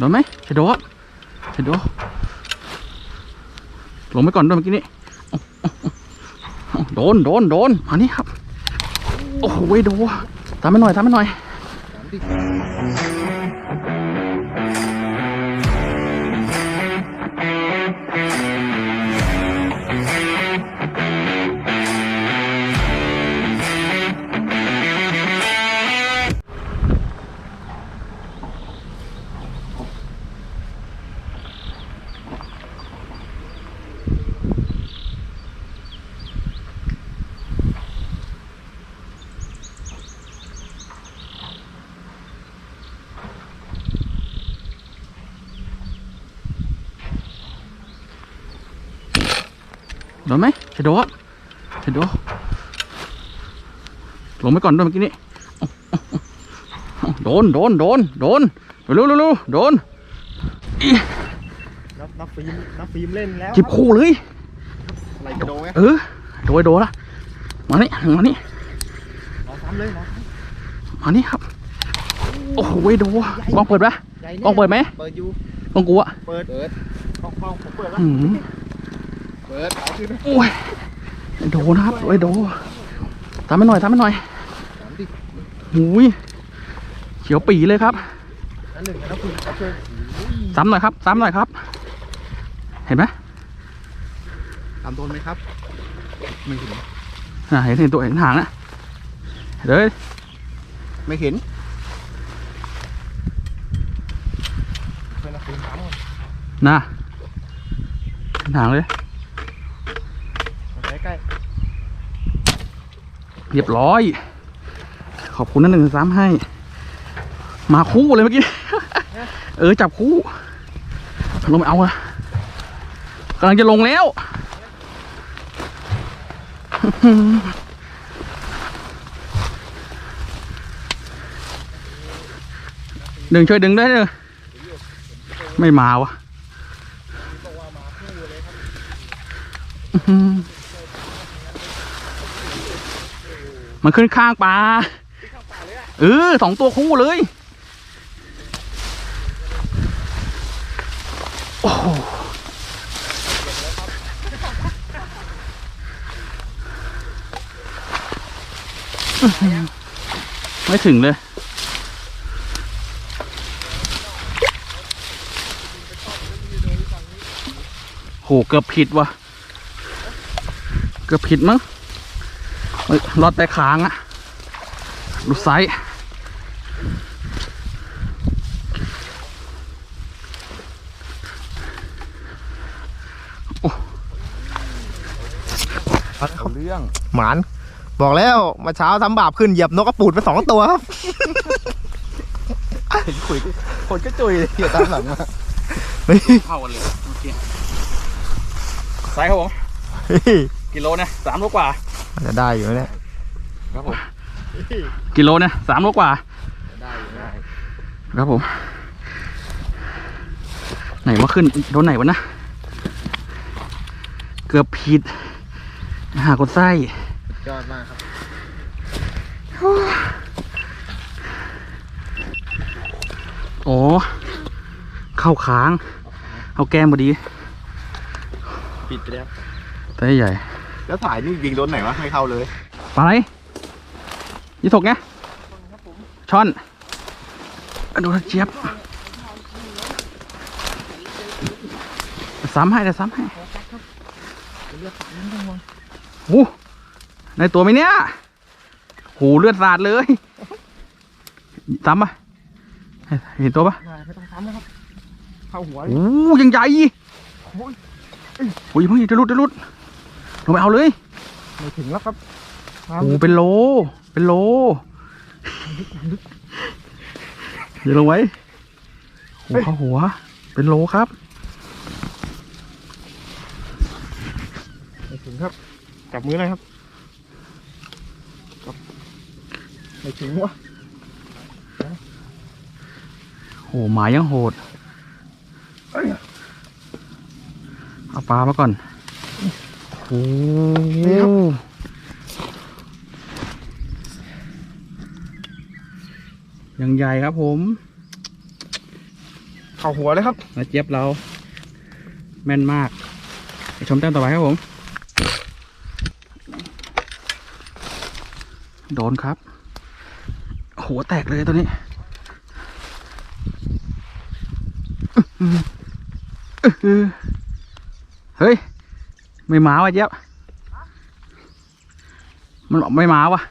โดนไหมไอโดดไอโดดลงไปก่อนด้วยเมื่อกี้นี้โดนโดนโดนมานี่ครับ โอ้โหไอ้โดตามไปหน่อยตามไปหน่อย โดนไหมไอ้โดดไอ้โดดลงไปก่อนด้วยเมื่อกี้นี้เอาเอาเอาโดนโดนโดนโดนเร็วเร็วเร็วโดนอีนับนับฟิล์มนับฟิล์มเล่นแล้วจิบคู่เลยอะไรกระโดดไงเออโดยโดนละมานี่มานี่รอซ้ำเลยรอซ้มานี่ครับโอ้โหไอ้โดกล้องเปิดปะำใหญ่กล้องเปิดไหมเปิดอยู่กล้องกูอะเปิดเปิดกล้องกล้องผมเปิดแล้ว หืมเปิดเอาขึ้นนะโอ้ยไอ้โดนะครับไอ้โดตามไปหน่อยตามไปหน่อยสามดิหูยเขียวปีเลยครับอันหนึ่งนะคุณโอเคซ้ำหน่อยครับซ้ำหน่อยครับ เห็นไหมตามโดนไหมครับไม่เห็นอ่าเห็นเห็นตัวเห็นหางนะเดี๋ยวไม่เห็นเป็นฟิล์มซ้ำก่อนนะเห็นหางเลย ใกล้ใกล้ เรียบร้อย ขอบคุณนั่นหนึ่งซ้ำให้ มาคู่เลยเมื่อกี้ เออจับคู่ลงไปเอาอะกำลังจะลงแล้ว ดึงช่วยดึงได้เลยไม่มาวะอื้อหือ มันขึ้นข้างปลาเออสองตัวคู่เลย โอ้โหไม่ถึงเลย โห เกือบผิดว่ะ เกือบผิดมั้ง รอดแต่ค้างอะดูไซส์เอาเรื่องหมาน บอกแล้วมาเช้าทำบาปขึ้นเหยียบนกกระปูดไปสองตัวครับเห็นคุยคนก็จุยเลยเหี่ยตามหลังมาเข้ากันเลยโอเคไซส์ครับผมกิโลนะสามโลกว่า จะได้อยู่ไหมเนี่ยครับผมกิโลนะสามโลกว่า ได้อยู่ได้ครับผม ไหนว่าขึ้นโดนไหนวะนะ เกือบผิด หากดไส้ยอดมากครับโอ้เข้าค้าง เอาแก้มพอดี ปิดไปแล้วแต่ใหญ่ แล้วถ่ายนี่ยิงโดนไหนวะไม่เข้าเลยปลาอะไรยี่ถกไงช่อนอะดูเจี๊ยบซ้ำให้แต่ซ้ำให้โอ้ในตัวไหมเนี่ยหูเลือดสาดเลยซ้ำปะเห็นตัวปะไม่ต้องซ้ำนะครับเข้าหัวโอ้ยังใหญ่โอ้ยเพิ่งจะรุดจะรุด ลงไปเอาเลยไม่ถึงแล้วครับโอ้เป็นโล เป็นโลเดี๋ยวลงไว้โอ้เข้าหัว เป็นโลครับไม่ถึงครับจับมือเลยครับจับไม่ถึงวะโหหมายยังโหดเอาปลามาก่อน โอ้ยังใหญ่ครับผม เข่าหัวเลยครับนาเจี๊ยบเรา แม่นมากไปชมแต้มต่อไปครับผม โดนครับ หัวแตกเลยตัวนี้อื้อหือเฮ้ย ไม่หมาวะเจี๊ยบมันบอกไม่หมาวะ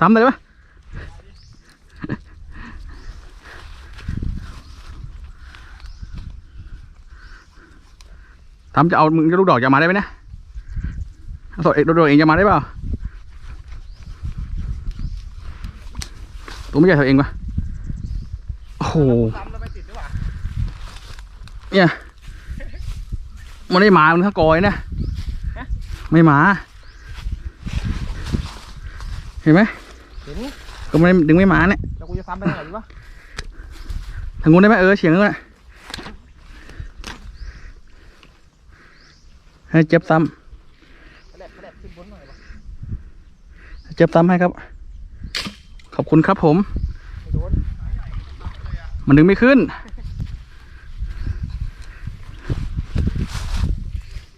ทำเลยปะทำจะเอามึงจะลูกดอกจะมาได้ไหมเนี่ยสดเอกลูกดอกเองจะมาได้เปล่าตัวไม่ใหญ่เท่าเองปะโอ้โห ซ้ำแล้วไปติดหรือ เปล่าเนี่ยมันได้หมามันทั้งกอยนะไม่หมา เห็นไหมเห็นก็ไม่ได้ดึงไม่หมาเนี่ยแล้วกูจะซ้ำไปทางไหนดีวะทางงู้นได้ไหมเออเฉียงนู้นน่ะให้เจ็บซ้กระแดดกระแดดขึ้นบนหน่อยวะำเจ็บซ้ำให้ครับ ขอบคุณครับผมไม่โดนมันดึงไม่ขึ้น อั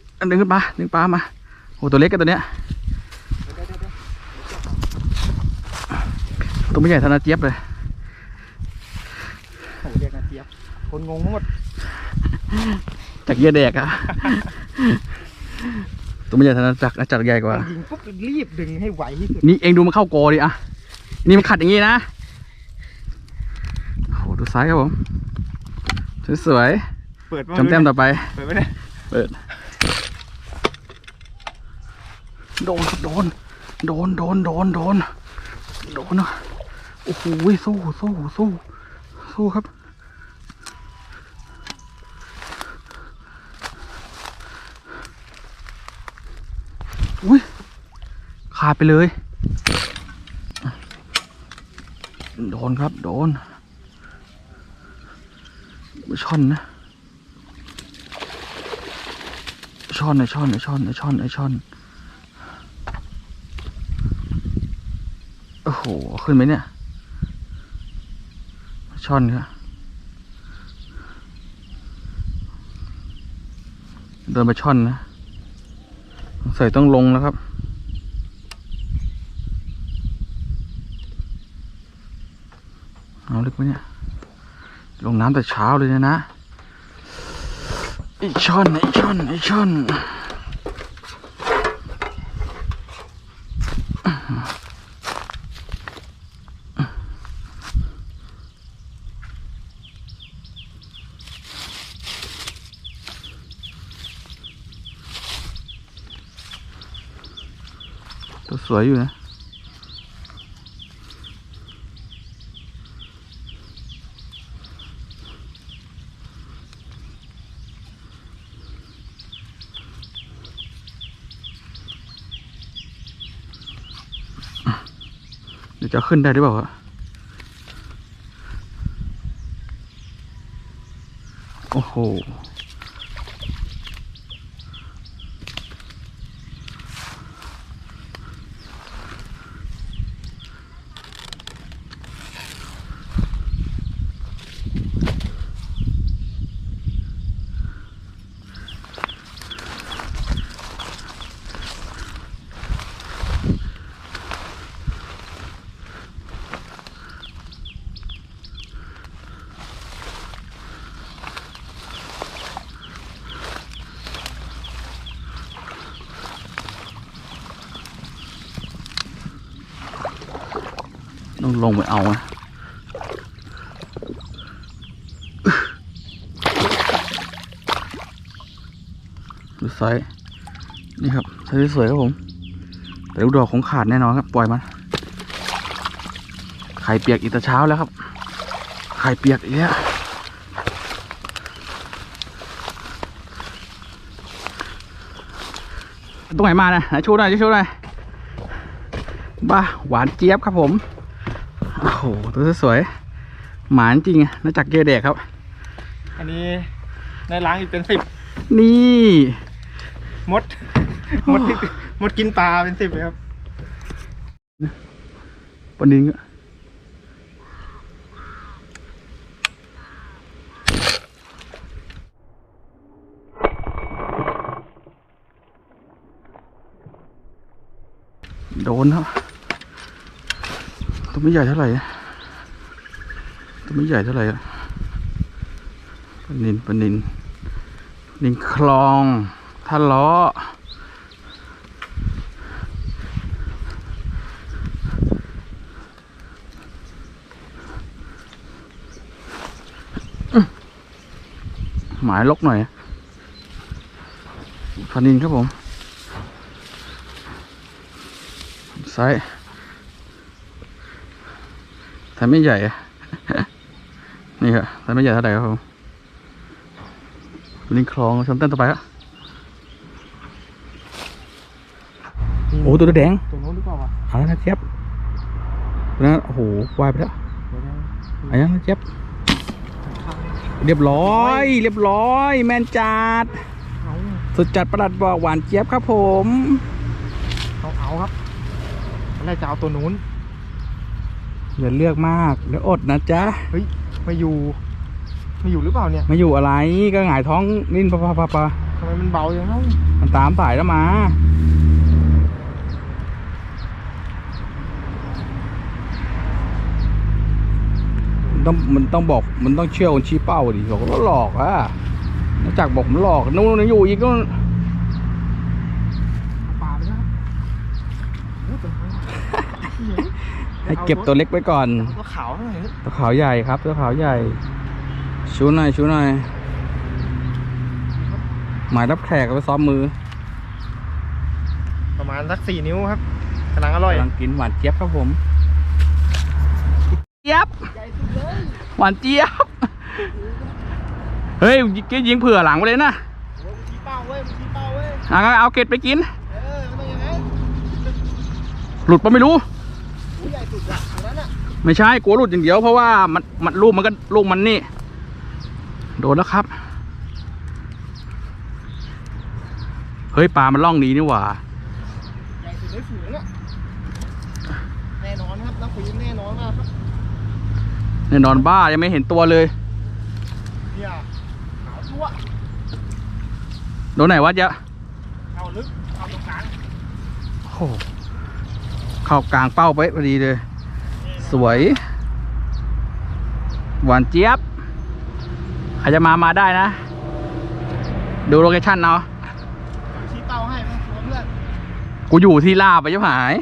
น ดึงขึ้นปลาดึงปลามาโอ้ตัวเล็กกันตัวเนี้ยเดี๋ยวเดี๋ยวเดี๋ยวตัวไม่ใหญ่เทานาเจี๊ยบเลยโอ้โหเรียกนะเจี๊ยบคนงงหมดจากเยี่ยแดกอะตัวไม่ใหญ่เทานาจักรจักรใหญ่กว่ายิงปุ๊บรีบดึงให้ไวที่สุดนี่เองดูมันเข้าโกอดิอะนี่มันขัดอย่างงี้นะโอ้โหดูซ้ายครับผมสวยเปิดๆจำแต้มต่อไป เปิดไว้เนี่ยเปิด โดนครับโดน โดนโดนโดนโดนโดนนะโอ้โหสู้สู้สู้สู้ครับ อุ้ยขาดไปเลย โดนครับ โดนช่อนนะช่อนไอช่อนไอช่อนไอช่อนไอช่อน โห ขึ้นไหมเนี่ย ช่อนครับเดินไปช่อนนะสงสัยต้องลงแล้วครับ เอาลึกไหมเนี่ย ลงน้ำแต่เช้าเลยนยนะไอช่อนไอช่อนไอช่อน สวยอยู่นะ เดี๋ยวจะขึ้นได้หรือเปล่าโอ้โห ต้องลงไปเอานะดูไซส์นี่ครับไซส์สวยครับผม แต่ลูกดอกคงขาดแน่นอนครับ ปล่อยมันไข่เปียกอีกแต่เช้าแล้วครับ ไข่เปียกอีกแล้วตรงไหนมานะไหนชูหน่อยชูหน่อยบ้าหวานเจี๊ยบครับผม โอ้โหตัวสวยหมานจริงอะนอกจักเกียร์แดกครับ อันนี้ในล้างอีกเป็นสิบนี่ มดมดที่มดกินปลาเป็นสิบเลยครับปนินก็โดนครับ ตัวไม่ใหญ่เท่าไหร่นะตัวไม่ใหญ่เท่าไหร่อะปนินปนินนินคลองท่าล้อหมายลกหน่อยปนินครับผมไซส์ แต่ไม่ใหญ่อะนี่ครับแต่ไม่ใหญ่เท่าไหร่ครับผมปลานินคลองชมเต้นต่อไปครับโอ้ตัวแดงตัวโน้นหรือเปล่าวะเอาแล้วนะเจี๊ยบตัวนั้นโอ้โหวายไปแล้วเดี๋ยวนะอันนั้นนะเจี๊ยบเรียบร้อย เรียบร้อย แมนจัดเอาสุดจัดประหลัดบอกหวานเจี๊ยบครับผม เอาเอาครับตอนแรกจะเอาตัวนู้น อย่าเลือกมากเดี๋ยวอดนะจ๊ะเฮ้ยมาอยู่มาอยู่หรือเปล่าเนี่ยมาอยู่อะไรก็หงายท้องนิ่นปะปะปะปะทำไมมันเบาอย่างนั้นมันตามสายแล้วมามันต้องมันต้องบอกมันต้องเชื่อคนชี้เป้าดิบอกว่าหลอกอะนอกจากบอกมันหลอกนู่นอยู่อีกนู่น เอาปลาไปนะครับโอ้ยตัวนี้ ให้เก็บตัวเล็กไว้ก่อนเอาตัวขาวหน่อยตัวขาวใหญ่ครับ ตัวขาวใหญ่ ชูหน่อย ชูหน่อย หมายรับแขกเอาไปซ้อมมือ ประมาณสักสี่นิ้วครับกำลังอร่อยกำลังกินหวานเจี๊ยบครับผมเจี๊ยบใหญ่สุดเลยหวานเจี๊ยบ เฮ้ยกินยิงเผื่อหลังไปเลยนะโอ้ยมันชี้เป้าเว้ยมันชี้เป้าเว้ยอะเอาเกล็ดไปกินเออมันต้องอย่างนั้นหลุดปะไม่รู้อู้ ใหญ่สุดอะตัวนั้นอะไม่ใช่กลัวหลุดอย่างเดียวเพราะว่ามันมันลูกมันก็ลูกมันนี่ โดนแล้วครับ เฮ้ยปลามันล่องดีนี่หว่าใหญ่สุดในฝูงอะแน่นอนครับนักฟิล์มแน่นอนมากครับแน่นอนบ้ายังไม่เห็นตัวเลยเนี่ยขาวจั่วโดนไหนวะเจ๊ะเข้าลึกเข้าตรงกลางโอ้โห เข้ากลางเป้าไปพอดีเลย สวย หวานเจี๊ยบใครจะมามาได้นะ ดูโลเคชั่นเนาะชี้เป้าให้ไม่ต้องกลัวเพื่อนกูอยู่ที่ลาบไปยังหาย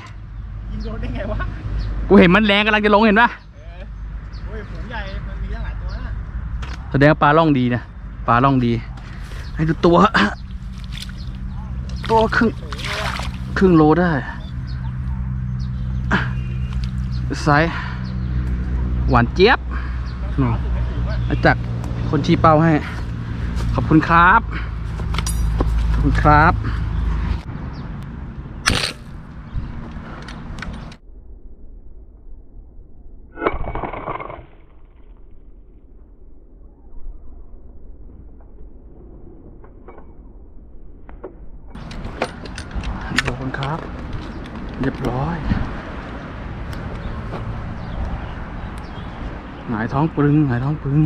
ยิงโดนได้ไงวะกูเห็นมันแรงกำลังจะลงเห็นปะเออโอ้ยฝูงใหญ่มันมีตั้งหลายตัวนะแสดงว่าปลาล่องดีนะปลาล่องดี ให้ดูตัว ตัวครึ่งโอ้ยเลยอะครึ่งโลได้ ไซส์หวานเจี๊ยบมันขาวสุดในฝูงมาจากคนที่เป้าให้ ขอบคุณครับ ขอบคุณครับ ขอบคุณครับ เรียบร้อย หายท้องปรึงหายท้องปรึง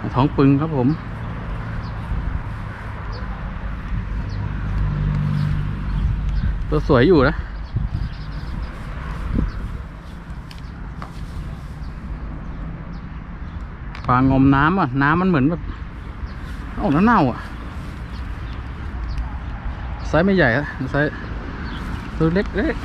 หายท้องปรึงครับผมตัวสวยอยู่นะปลางมน้ำอะ น้ำมันเหมือนแบบออกเน่าอะ ไซส์ไม่ใหญ่ฮะไซส์ตัวเล็กเล็ก